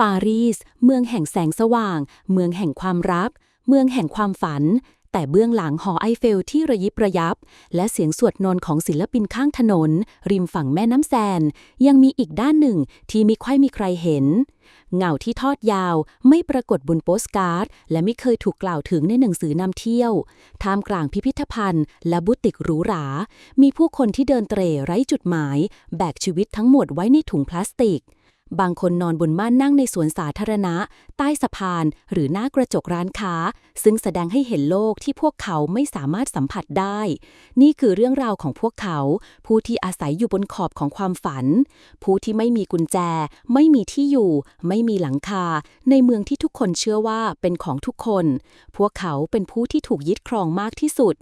ปารีส เมืองแห่งแสงสว่าง เมืองแห่งความรัก เมืองแห่งความฝัน แต่เบื้องหลังหอไอเฟลที่ระยิบระยับ และเสียงสวดนนของศิลปินข้างถนน ริมฝั่งแม่น้ำแซน ยังมีอีกด้านหนึ่งที่ไม่ค่อยมีใครเห็น เงาที่ทอดยาวไม่ปรากฏบนโปสการ์ด และไม่เคยถูกกล่าวถึงในหนังสือนำเที่ยว ท่ามกลางพิพิธภัณฑ์ และบุติกหรูหรา มีผู้คนที่เดินเตร่ไร้จุดหมาย แบกชีวิตทั้งหมดไว้ในถุงพลาสติก บางคนนอนบนม่านนั่งในสวนสาธารณะ ใต้สะพาน หรือหน้ากระจกร้านค้า ซึ่งแสดงให้เห็นโลกที่พวกเขาไม่สามารถสัมผัสได้ นี่คือเรื่องราวของพวกเขา ผู้ที่อาศัยอยู่บนขอบของความฝัน ผู้ที่ไม่มีกุญแจ ไม่มีที่อยู่ ไม่มีหลังคา ในเมืองที่ทุกคนเชื่อว่าเป็นของทุกคน พวกเขาเป็นผู้ที่ถูกยึดครองมากที่สุด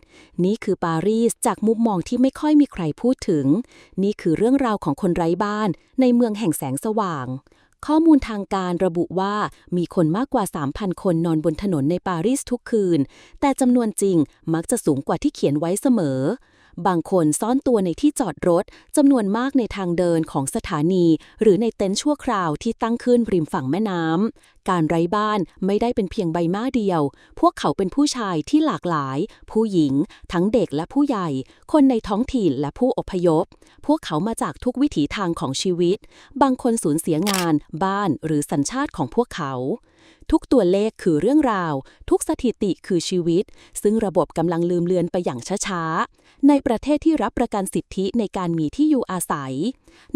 นี่คือปารีสจากมุมมองที่ไม่ค่อยมีใครพูดถึง นี่คือเรื่องราวของคนไร้บ้าน ในเมืองแห่งแสงสว่างข้อมูลทางการระบุว่ามีคนมากกว่า 3,000 คนนอนบนถนนในปารีสทุกคืน แต่จำนวนจริงมักจะสูงกว่าที่เขียนไว้เสมอ บางคนซ่อนตัวในที่จอดรถจำนวนมากในทางเดินของสถานี หรือในเต็นท์ชั่วคราวที่ตั้งขึ้นริมฝั่งแม่น้ำ การไร้บ้านไม่ได้เป็นเพียงใบหน้าเดียว พวกเขาเป็นผู้ชายที่หลากหลาย ผู้หญิง ทั้งเด็กและผู้ใหญ่ คนในท้องถิ่นและผู้อพยพ พวกเขามาจากทุกวิถีทางของชีวิต บางคนสูญเสียงาน บ้านหรือสัญชาติของพวกเขาทุกตัวเลขคือเรื่องราว ทุกสถิติคือชีวิต ซึ่งระบบกำลังลืมเลือนไปอย่างช้าๆ ในประเทศที่รับประกันสิทธิในการมีที่อยู่อาศัย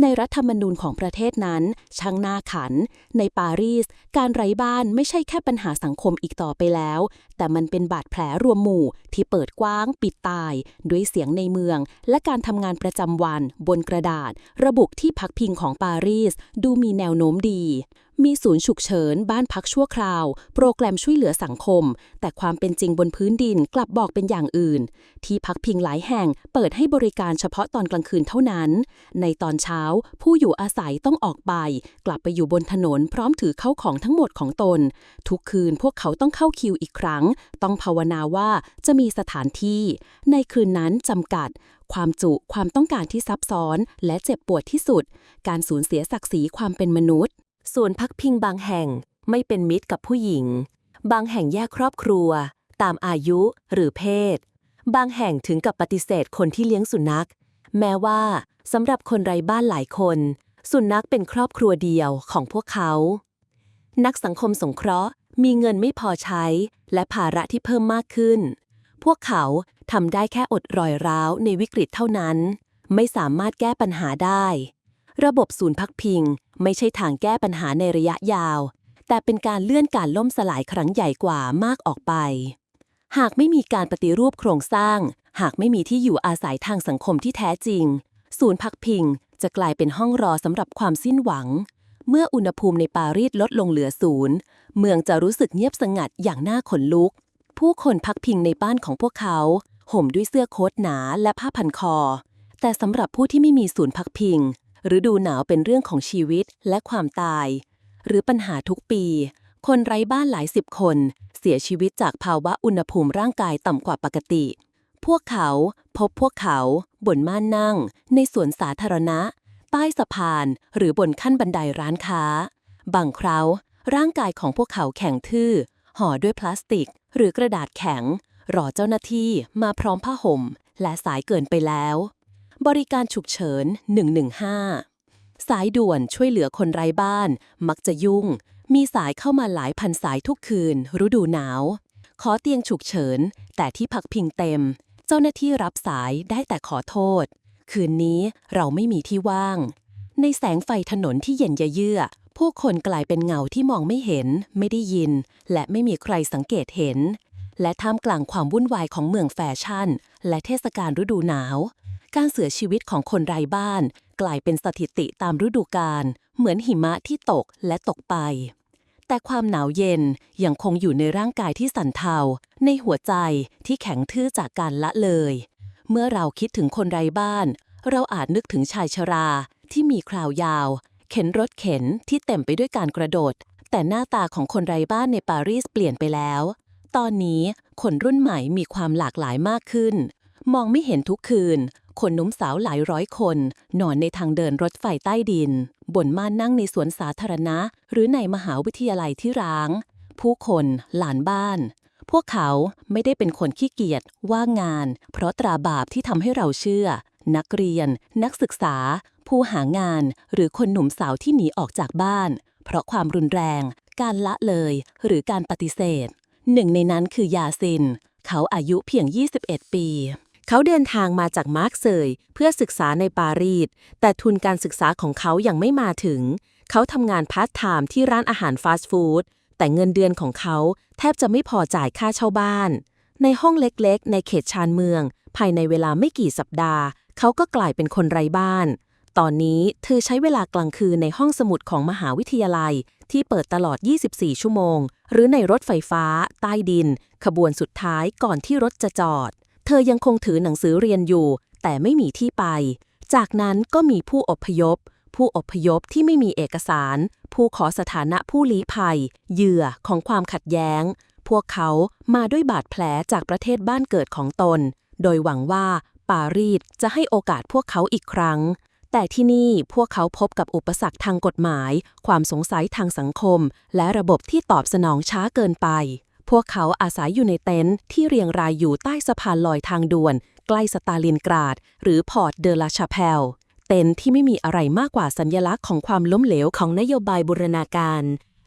ในรัฐธรรมนูญของประเทศนั้นช่างน่าขัน ในปารีส การไร้บ้านไม่ใช่แค่ปัญหาสังคมอีกต่อไปแล้ว แต่มันเป็นบาดแผลรวมหมู่ที่เปิดกว้าง ปิดตาย ด้วยเสียงในเมือง และการทำงานประจำวัน บนกระดาษ ระบุที่พักพิงของปารีส ดูมีแนวโน้มดีมีศูนย์ฉุกเฉิน บ้านพักชั่วคราว โปรแกรมช่วยเหลือสังคม แต่ความเป็นจริงบนพื้นดินกลับบอกเป็นอย่างอื่น ที่พักพิงหลายแห่งเปิดให้บริการเฉพาะตอนกลางคืนเท่านั้น ในตอนเช้า ผู้อยู่อาศัยต้องออกไป กลับไปอยู่บนถนนพร้อมถือเข้าของทั้งหมดของตน ทุกคืนพวกเขาต้องเข้าคิวอีกครั้ง ต้องภาวนาว่าจะมีสถานที่ ในคืนนั้นจำกัด ความจุความต้องการที่ซับซ้อน และเจ็บปวดที่สุด การสูญเสียศักดิ์ศรีความเป็นมนุษย์ส่วนพักพิงบางแห่งไม่เป็นมิตรกับผู้หญิง บางแห่งแยกครอบครัว ตามอายุหรือเพศ บางแห่งถึงกับปฏิเสธคนที่เลี้ยงสุนัข แม้ว่า สำหรับคนไร้บ้านหลายคน สุนัขเป็นครอบครัวเดียวของพวกเขา นักสังคมสงเคราะห์มีเงินไม่พอใช้ และภาระที่เพิ่มมากขึ้น พวกเขาทำได้แค่อดรอยร้าวในวิกฤตเท่านั้น ไม่สามารถแก้ปัญหาได้ ระบบศูนย์พักพิง ไม่ใช่ทางแก้ปัญหาในระยะยาว แต่เป็นการเลื่อนการล่มสลายครั้งใหญ่กว่ามากออกไป หากไม่มีการปฏิรูปโครงสร้าง หากไม่มีที่อยู่อาศัยทางสังคมที่แท้จริง ศูนย์พักพิงจะกลายเป็นห้องรอสำหรับความสิ้นหวัง เมื่ออุณหภูมิในปารีสลดลงเหลือศูนย์เมืองจะรู้สึกเงียบสงัดอย่างน่าขนลุก ผู้คนพักพิงในบ้านของพวกเขา ห่มด้วยเสื้อโค้ทหนาและผ้าพันคอ แต่สำหรับผู้ที่ไม่มีศูนย์พักพิงฤดูหนาวเป็นเรื่องของชีวิตและความตาย หรือปัญหาทุกปี คนไร้บ้านหลายสิบคน เสียชีวิตจากภาวะอุณหภูมิร่างกายต่ำกว่าปกติ พวกเขาพบพวกเขา บนม่านนั่ง ในสวนสาธารณะ ใต้สะพาน หรือบนขั้นบันไดร้านค้า บางคราวร่างกายของพวกเขาแข็งทื่อ ห่อด้วยพลาสติก หรือกระดาษแข็ง รอเจ้าหน้าที่มาพร้อมผ้าห่ม และสายเกินไปแล้ว บริการฉุกเฉิน 115 สายด่วนช่วยเหลือคนไร้บ้าน มักจะยุ่ง มีสายเข้ามาหลายพันสายทุกคืน ฤดูหนาว ขอเตียงฉุกเฉิน แต่ที่พักพิงเต็ม เจ้าหน้าที่รับสายได้แต่ขอโทษ คืนนี้เราไม่มีที่ว่าง ในแสงไฟถนนที่เย็นเยือกผู้คนกลายเป็นเงาที่มองไม่เห็น ไม่ได้ยิน และไม่มีใครสังเกตเห็น และท่ามกลางความวุ่นวายของเมืองแฟชั่น และเทศกาลฤดูหนาว การเสียชีวิตของคนไร้บ้าน กลายเป็นสถิติตามฤดูกาลเหมือนหิมะที่ตกและตกไป แต่ความหนาวเย็นยังคงอยู่ในร่างกายที่สั่นเทา ในหัวใจที่แข็งทื่อจากการละเลย เมื่อเราคิดถึงคนไร้บ้าน เราอาจนึกถึงชายชราที่มีคราวยาว เข็นรถเข็นที่เต็มไปด้วยการกระโดด แต่หน้าตาของคนไร้บ้านในปารีสเปลี่ยนไปแล้ว ตอนนี้คนรุ่นใหม่มีความหลากหลายมากขึ้น มองไม่เห็นทุกคืน คนหนุ่มสาวหลายร้อยคน นอนในทางเดินรถไฟใต้ดิน บนม่านนั่งในสวนสาธารณะ หรือในมหาวิทยาลัยที่ร้าง ผู้คนหลานบ้าน พวกเขาไม่ได้เป็นคนขี้เกียจว่างงาน เพราะตราบาปที่ทำให้เราเชื่อ นักเรียน นักศึกษา ผู้หางาน หรือคนหนุ่มสาวที่หนีออกจากบ้าน เพราะความรุนแรง การละเลย หรือการปฏิเสธ หนึ่งในนั้นคือยาซิน เขาอายุเพียง 21 ปี เขาเดินทางมาจากมาร์กเซยเพื่อศึกษาในปารีส แต่ทุนการศึกษาของเขายังไม่มาถึง เขาทำงานพาร์ทไทม์ที่ร้านอาหารฟาสต์ฟู้ด แต่เงินเดือนของเขาแทบจะไม่พอจ่ายค่าเช่าบ้าน ในห้องเล็กๆ ในเขตชานเมือง ภายในเวลาไม่กี่สัปดาห์ เขาก็กลายเป็นคนไร้บ้าน ตอนนี้เธอใช้เวลากลางคืนในห้องสมุดของมหาวิทยาลัย ที่เปิดตลอด 24 ชั่วโมง หรือในรถไฟฟ้า ใต้ดิน ขบวนสุดท้ายก่อนที่รถจะจอด เธอยังคงถือหนังสือเรียนอยู่ แต่ไม่มีที่ไป จากนั้นก็มีผู้อพยพ ผู้อพยพที่ไม่มีเอกสาร ผู้ขอสถานะผู้ลี้ภัย เหยื่อของความขัดแย้ง พวกเขามาด้วยบาดแผลจากประเทศบ้านเกิดของตน โดยหวังว่าปารีสจะให้โอกาสพวกเขาอีกครั้ง แต่ที่นี่พวกเขาพบกับอุปสรรคทางกฎหมาย ความสงสัยทางสังคม และระบบที่ตอบสนองช้าเกินไป พวกเขาอาศัยอยู่ในเต็นท์ที่เรียงรายอยู่ใต้สะพานลอยทางด่วน ใกล้สตาลินกราด หรือพอร์ตเดลาชาเพลเต็นท์ที่ไม่มีอะไรมากกว่าสัญญลักษณ์ของความล้มเหลวของนโยบายบูรณาการ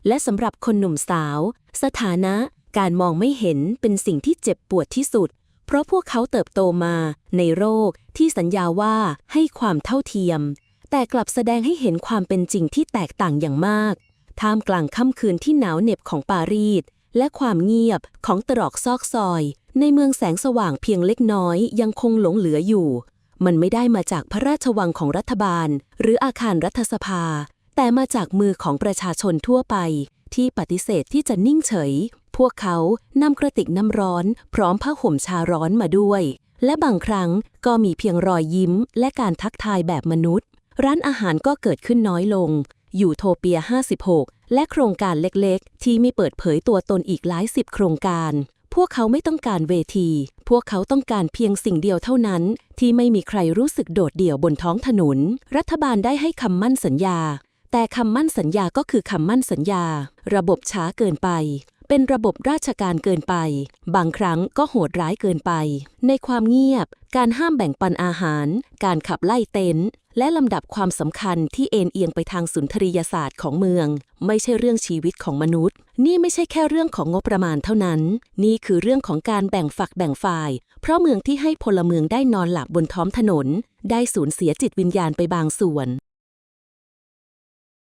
และสำหรับคนหนุ่มสาว สถานะการมองไม่เห็นเป็นสิ่งที่เจ็บปวดที่สุด เพราะพวกเขาเติบโตมาในโรคที่สัญญาว่าให้ความเท่าเทียม แต่กลับแสดงให้เห็นความเป็นจริงที่แตกต่างอย่างมาก ท่ามกลางค่ำคืนที่หนาวเหน็บของปารีส และความเงียบของตรอกซอกซอย ในเมืองแสงสว่างเพียงเล็กน้อยยังคงหลงเหลืออยู่ มันไม่ได้มาจากพระราชวังของรัฐบาล หรืออาคารรัฐสภา แต่มาจากมือของประชาชนทั่วไป ที่ปฏิเสธที่จะนิ่งเฉย พวกเขานำกระติกน้ำร้อน พร้อมผ้าห่มชาร้อนมาด้วย และบางครั้งก็มีเพียงรอยยิ้ม และการทักทายแบบมนุษย์ ร้านอาหารก็เกิดขึ้นน้อยลง ยู่โทเปีย 56 และโครงการเล็กๆ ที่ไม่เปิดเผยตัวตนอีกหลายสิบโครงการ พวกเขาไม่ต้องการเวที พวกเขาต้องการเพียงสิ่งเดียวเท่านั้น ที่ไม่มีใครรู้สึกโดดเดี่ยวบนท้องถนน รัฐบาลได้ให้คำมั่นสัญญา แต่คำมั่นสัญญาก็คือคำมั่นสัญญา ระบบช้าเกินไป เป็นระบบราชการเกินไป บางครั้งก็โหดร้ายเกินไป ในความเงียบ การห้ามแบ่งปันอาหาร การขับไล่เต็นท์และลำดับความสำคัญที่เอ็นเอียงไปทางสุนทรียศาสตร์ของเมือง ไม่ใช่เรื่องชีวิตของมนุษย์ นี่ไม่ใช่แค่เรื่องของงบประมาณเท่านั้น นี่คือเรื่องของการแบ่งฝักแบ่งฝ่าย เพราะเมืองที่ให้พลเมืองได้นอนหลับบนท้องถนน ได้สูญเสียจิตวิญญาณไปบางส่วน